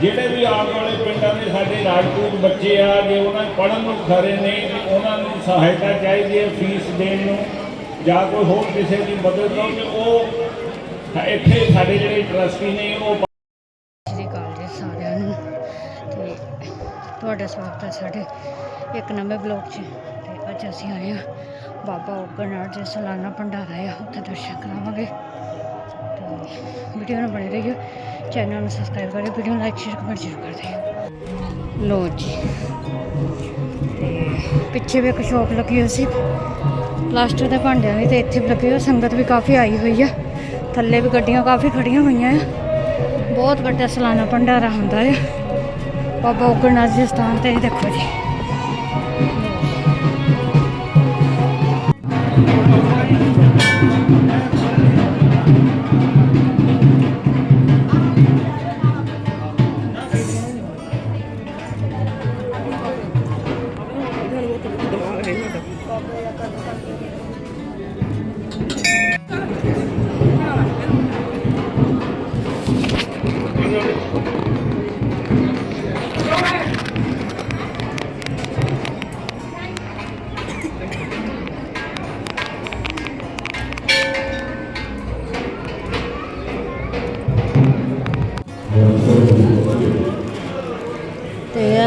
ਜਿਹੜੇ ਵੀ ਆਉਣ ਵਾਲੇ ਪਿੰਡਾਂ ਦੇ ਸਾਡੇ ਰਾਜਪੂਤ ਬੱਚੇ ਆ, ਜੇ ਉਹਨਾਂ ਪੜ੍ਹਨ ਨੂੰ ਖਰੇ ਨੇ ਉਹਨਾਂ ਨੂੰ ਸਹਾਇਤਾ ਚਾਹੀਦੀ ਹੈ ਫੀਸ ਦੇਣ ਨੂੰ, ਜਾਂ ਕੋਈ ਹੋਰ ਕਿਸੇ ਦੀ ਮਦਦ ਤੋਂ ਤੇ ਉਹ ਇੱਥੇ ਸਾਡੇ ਜਿਹੜੇ ਟਰਸਟੀ ਨੇ, ਉਹ ਸ੍ਰੀ ਅਕਾਲ ਜੀ ਸਾਰਿਆਂ ਨੂੰ। ਤੇ ਤੁਹਾਡਾ ਸਵਾਗਤ ਹੈ ਸਾਡੇ ਇੱਕ ਨਵੇਂ ਬਲੌਗ 'ਚ। ਤੇ ਅੱਜ ਅਸੀਂ ਆਏ ਹਾਂ ਬਾਬਾ ਉਗਰਨਾਥ ਦੇ ਸਾਲਾਨਾ ਭੰਡਾਰਾ ਆ, ਉੱਥੇ ਦਰਸ਼ਨ ਕਰਾਵਾਂਗੇ। ਵੀਡੀਓ ਨੂੰ ਬਣੇ ਰਹੀਓ ਚੈਨਲ ਨੂੰ ਸਬਸਕ੍ਰਾਈਬ ਕਰਿਓ ਵੀਡੀਓ ਨੂੰ ਲਾਈਕ ਸ਼ੇਅਰ ਕਮੈਂਟ ਜ਼ਰੂਰ ਕਰ ਦਿਓ ਲੋ ਜੀ ਤੇ ਪਿੱਛੇ ਵੀ ਇੱਕ ਸ਼ੌਪ ਲੱਗੀ ਹੋਈ ਸੀ ਪਲਾਸਟਰ ਦੇ ਭਾਂਡਿਆਂ ਦੀ ਤੇ ਇੱਥੇ ਵੀ ਲੱਗੀ ਹੋਈ ਸੰਗਤ ਵੀ ਕਾਫੀ ਆਈ ਹੋਈ ਆ ਥੱਲੇ ਵੀ ਗੱਡੀਆਂ ਕਾਫੀ ਖੜੀਆਂ ਹੋਈਆਂ ਆ ਬਹੁਤ ਵੱਡਾ ਸਾਲਾਨਾ ਭੰਡਾਰਾ ਹੁੰਦਾ ਹੈ ਬਾਬਾ ਉਗਰਨਾਥ ਜੀ ਸਥਾਨ ਤੇ ਇਹ ਦੇਖੋ ਜੀ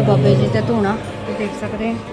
ਬਾਬੇ ਜੀ ਦਾ ਧੂਣਾ ਦੇਖ ਸਕਦੇ ਹਾਂ।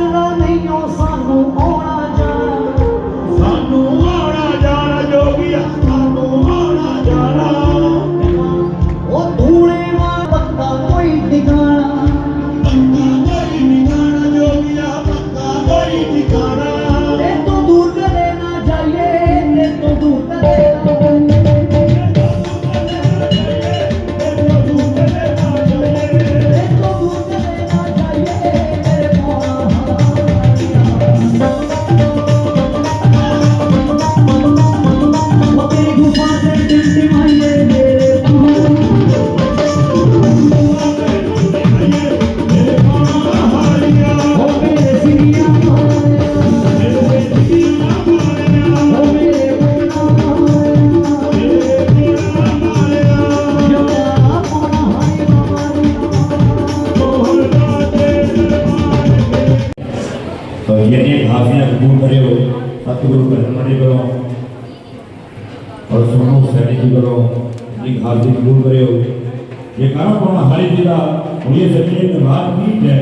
ਜਣਾ ਨਹੀਂ ਉਹ ਸਾਨੂੰ ਉਹ ये सचेत भार की जय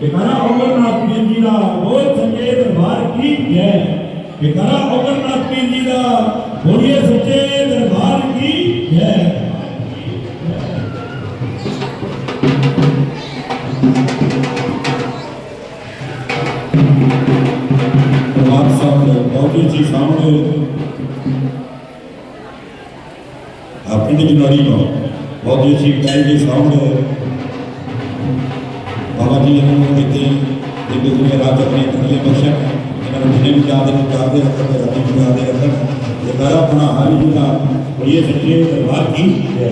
कि करा अमरनाथ पीर जी का बोल सचेत भार की जय कि करा अमरनाथ पीर जी का बोलिए सचेत भार की जय जी सामने अपनी का बहुत अच्छी पैन के सामने ਤੇ ਬਖਸ਼ਣ ਇਹਨਾਂ ਨੂੰ ਜਿਹਨੇ ਵਿਚਾਰ ਦੇ ਵਿਚਾਰ ਦੇ ਰੱਖਣ ਰੱਖੀ ਵਿਚਾਰ ਦੇ ਇਹ ਕਰਾ ਆਪਣਾ ਹਰ ਜੀ ਦਾ ਇਹ ਸੱਚੇ ਦਰਬਾਰ ਕੀ ਹੈ।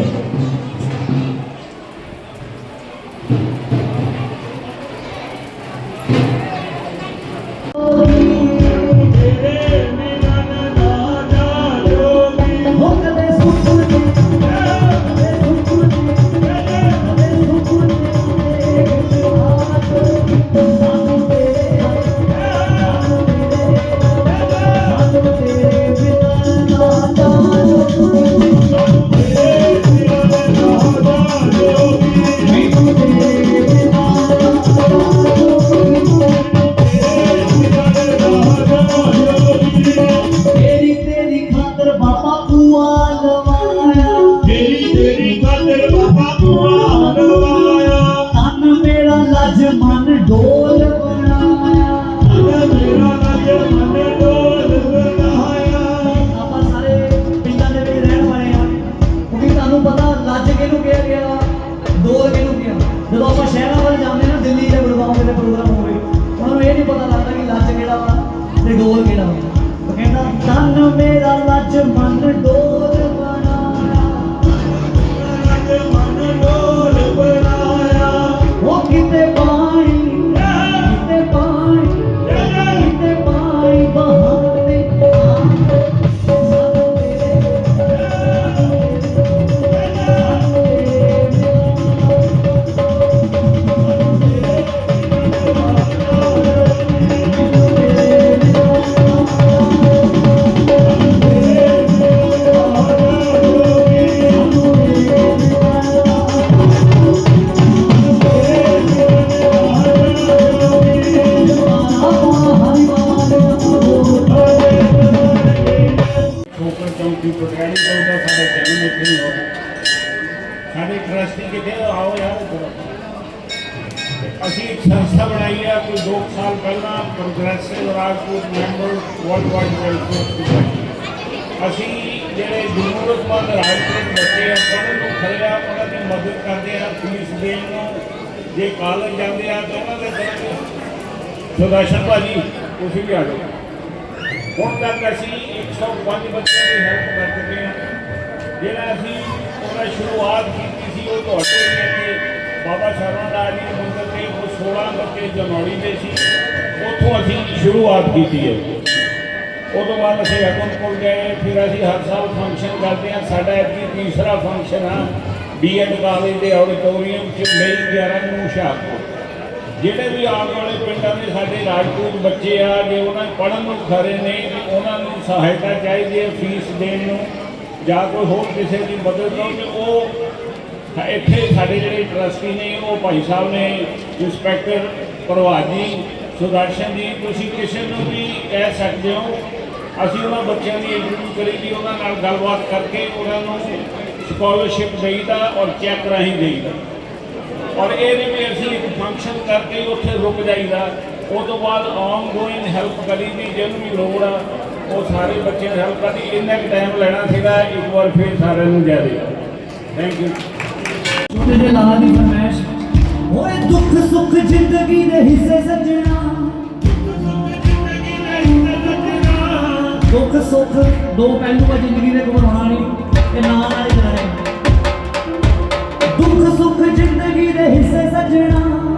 ਸਾਡੇ ਟਰਸਟੀ ਕਿਤੇ ਆਓ ਯਾਰ ਅਸੀਂ ਇੱਕ ਸੰਸਥਾ ਬਣਾਈ ਹੈ ਕੋਈ 2 ਸਾਲ ਪਹਿਲਾਂ progressive Rajput member world wide welfare ਅਸੀਂ ਜਿਹੜੇ ਜ਼ਰੂਰਤਮੰਦ ਰਾਜਪੂਤ ਬੱਚੇ ਆ ਪੜ੍ਹਨ ਨੂੰ ਖੜਿਆ ਉਹਨਾਂ ਦੀ ਮਦਦ ਕਰਦੇ ਆ ਪੁਲਿਸ ਦੇਣ ਨੂੰ। ਜੇ ਕਾਲਜ ਜਾਂਦੇ ਆ, ਤਾਂ ਉਹਨਾਂ ਦੇ ਕਰਾਂਗੇ ਸੁਦਰਸ਼ਨ ਭਾਜੀ, ਤੁਸੀਂ ਵੀ ਆ ਜਾਓ। ਹੁਣ ਤੱਕ ਅਸੀਂ 105 ਬੱਚਿਆਂ ਦੀ ਹੈਲਪ ਕਰ ਚੁੱਕੇ ਹਾਂ ਜਿਹੜਾ ਅਸੀਂ ਉਹਦਾ ਸ਼ੁਰੂਆਤ ਕੀਤੀ ਸੀ, ਉਹ ਤੁਹਾਡੇ ਹੀ ਇੱਥੇ ਬਾਬਾ ਸ਼ਰਮਾ ਦਾਸ ਜੀ ਦੇ ਮੰਦਰ ਤੇ ਉਹ 16 ਬੱਚੇ ਜਨੌੜੀ ਦੇ ਸੀ। ਉੱਥੋਂ ਅਸੀਂ ਸ਼ੁਰੂਆਤ ਕੀਤੀ ਹੈ। ਉਹ ਤੋਂ ਬਾਅਦ ਅਸੀਂ ਅਕਮਪੁਰ ਗਏ, ਫਿਰ ਅਸੀਂ ਹਰ ਸਾਲ ਫੰਕਸ਼ਨ ਕਰਦੇ ਹਾਂ। ਸਾਡਾ ਐਤਕੀ ਤੀਸਰਾ ਫੰਕਸ਼ਨ ਆ ਬੀਐਡ ਕਾਲਜ ਦੇ ਆਡੀਟੋਰੀਅਮ 'ਚ, ਮਈ 11 ਨੂੰ ਹੁਸ਼ਿਆਰਪੁਰ। ਜਿਹੜੇ ਵੀ ਆਉਣ ਵਾਲੇ ਪਿੰਡਾਂ ਦੇ ਸਾਡੇ ਰਾਜਪੂਤ ਬੱਚੇ ਆ, ਜੇ ਉਹਨਾਂ ਪੜ੍ਹਨ ਨੂੰ ਖਰੇ ਨੇ ਤੇ ਉਹਨਾਂ ਨੂੰ ਸਹਾਇਤਾ ਚਾਹੀਦੀ ਹੈ, ਫੀਸ ਦੇਣ ਨੂੰ। ਜਾਂ ਕੋਈ ਹੋਰ ਕਿਸੇ ਦੀ ਮਦਦ ਨੂੰ ਤੇ ਉਹ ਇੱਥੇ ਸਾਡੇ ਜਿਹੜੇ ਟਰਸਟੀ ਨੇ, ਉਹ ਭਾਈ ਸਾਹਿਬ ਨੇ ਇੰਸਪੈਕਟਰ ਪ੍ਰਭਾਤ ਜੀ, ਸੁਦਰਸ਼ਨ ਜੀ, ਤੁਸੀਂ ਕਿਸੇ ਨੂੰ ਵੀ ਕਹਿ ਸਕਦੇ ਹੋ, ਅਸੀਂ ਉਹਨਾਂ ਬੱਚਿਆਂ ਦੀ ਇੰਟਰਵਿਊ ਕਰੀ ਦੀ, ਉਹਨਾਂ ਨਾਲ ਗੱਲਬਾਤ ਕਰਕੇ ਉਹਨਾਂ ਨੂੰ ਸਕਾਲਰਸ਼ਿਪ ਦੇਈਦਾ ਔਰ ਚੈੱਕ ਰਾਹੀਂ ਦੇਈਦਾ। ਔਰ ਇਹ ਨਹੀਂ ਵੀ ਅਸੀਂ ਇੱਕ ਫੰਕਸ਼ਨ ਕਰਕੇ ਉੱਥੇ ਰੁਕ ਜਾਈਦਾ। ਉਹ ਤੋਂ ਬਾਅਦ ਆਨ ਗੋਇੰਗ ਹੈਲਪ ਕਰੀ ਦੀ, ਜਿਹਨੂੰ ਵੀ ਲੋੜ ਆ ਉਹ ਸਾਰੇ ਬੱਚਿਆਂ ਦੀ ਹੈਲਪ ਕਰਦੀ ਇੰਨਾ ਕੁ ਟਾਈਮ ਲੈਣਾ ਸੀਗਾ ਇੱਕ ਵਾਰ ਫਿਰ ਸਾਰਿਆਂ ਨੂੰ ਜੈ ਦੇ ਥੈਂਕ ਯੂ ਜਿਹੇ ਲਾਲ ਦੀ ਫਰਮਾਇਸ਼ ਓਏ ਦੁੱਖ ਸੁੱਖ ਜ਼ਿੰਦਗੀ ਦੇ ਹਿੱਸੇ ਸੱਜਣਾ। ਦੁੱਖ ਸੁੱਖ ਦੋ ਪਹਿਲੂ ਆ ਜ਼ਿੰਦਗੀ ਦੇ ਘਬਰਾਉਣਾ ਨਹੀਂ ਇਹ ਨਾਂ ਨਾਲ ਹੀ ਕਰਾਂਗੇ ਦੁੱਖ ਸੁੱਖ ਜ਼ਿੰਦਗੀ ਦੇ ਹਿੱਸੇ ਸੱਜਣਾ।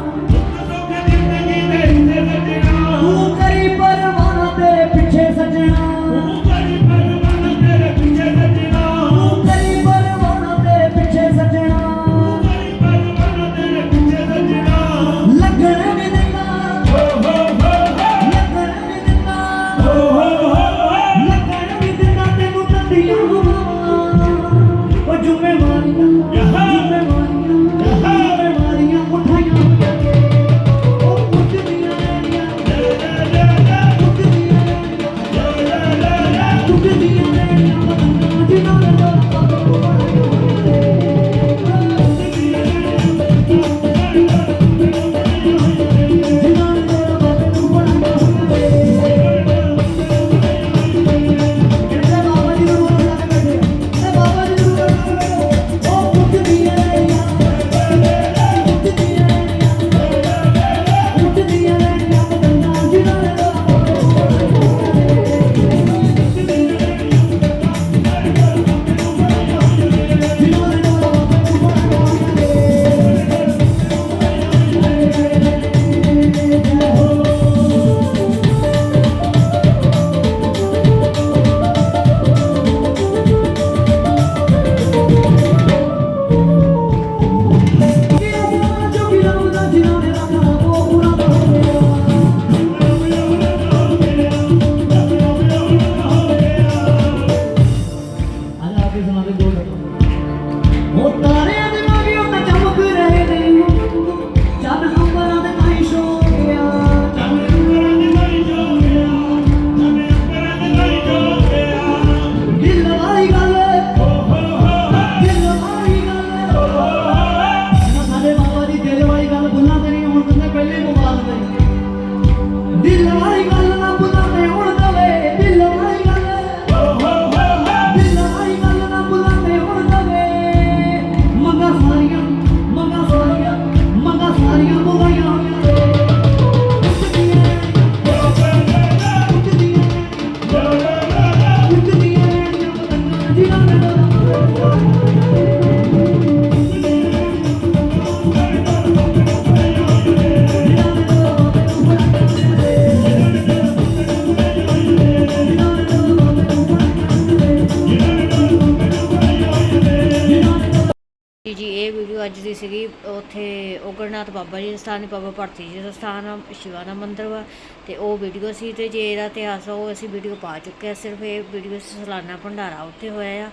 ਓਗਰਨਾਥ ਬਾਬਾ ਜੀ ਦਾ ਸਥਾਨ ਹੈ, ਬਾਬਾ ਭਾਰਤੀ ਜੀ ਦਾ ਸਥਾਨ ਆ ਸ਼ਿਵਾਨਾ ਮੰਦਿਰ ਵਾ, ਤੇ ਉਹ ਵੀਡੀਓ ਸੀ ਤੇ ਜੇ ਇਹਦਾ ਇਤਿਹਾਸ ਆ, ਉਹ ਅਸੀਂ ਵੀਡੀਓ ਪਾ ਚੁੱਕੇ ਆ, ਸਿਰਫ ਇਹ ਵੀਡੀਓ ਸਲਾਨਾ ਭੰਡਾਰਾ ਉੱਥੇ ਹੋਇਆ ਆ,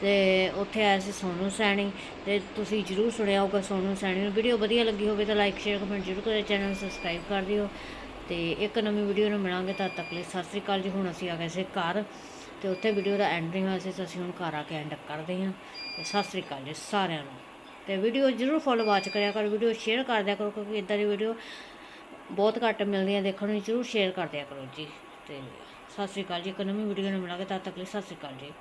ਤੇ ਉੱਥੇ ਆਇਆ ਸੀ ਸੋਨੂ ਸੈਣੀ, ਤੇ ਤੁਸੀਂ ਜਰੂਰ ਸੁਣਿਆ ਹੋਊਗਾ ਸੋਨੂ ਸੈਣੀ ਨੂੰ। ਵੀਡੀਓ ਵਧੀਆ ਲੱਗੀ ਹੋਵੇ ਤਾਂ ਲਾਈਕ ਸ਼ੇਅਰ ਕਮੈਂਟ ਜਰੂਰ ਕਰਿਓ ਚੈਨਲ ਨੂੰ ਸਬਸਕ੍ਰਾਈਬ ਕਰ ਦਿਓ, ਤੇ ਇੱਕ ਨਵੀਂ ਵੀਡੀਓ ਨੂੰ ਮਿਲਾਂਗੇ ਤਦ ਤੱਕ ਲਈ ਸਤਿ ਸ੍ਰੀ ਅਕਾਲ ਜੀ। ਹੁਣ ਅਸੀਂ ਆ ਗਏ ਸੀ ਘਰ, ਤੇ ਉੱਥੇ ਵੀਡੀਓ ਦਾ ਐਂਡ ਨਹੀਂ ਹੋਇਆ ਸੀ ਅਸੀਂ ਹੁਣ ਘਰ ਆ ਕੇ ਐਂਡ ਕਰਦੇ ਹਾਂ। ਸਤਿ ਸ੍ਰੀ ਅਕਾਲ ਜੀ ਸਾਰਿਆਂ ਨੂੰ। ਤੇ ਵੀਡੀਓ ਜ਼ਰੂਰ ਫੋਲੋ ਵਾਚ ਕਰਿਆ ਕਰੋ ਵੀਡੀਓ ਸ਼ੇਅਰ ਕਰ ਦਿਆ ਕਰੋ, ਕਿਉਂਕਿ ਇਦਾਂ ਦੀ ਵੀਡੀਓ ਬਹੁਤ ਘੱਟ ਮਿਲਦੀਆਂ ਦੇਖਣ ਨੂੰ, ਜ਼ਰੂਰ ਸ਼ੇਅਰ ਕਰ ਦਿਆ ਕਰੋ ਜੀ। ਤੇ ਸਤਿ ਸ੍ਰੀ ਅਕਾਲ ਜੀ, ਇੱਕ ਨਵੀਂ ਵੀਡੀਓ ਨਾਲ ਮਿਲਾਂਗੇ, ਤਦ ਤੱਕ ਲਈ ਸਤਿ ਸ੍ਰੀ ਅਕਾਲ ਜੀ।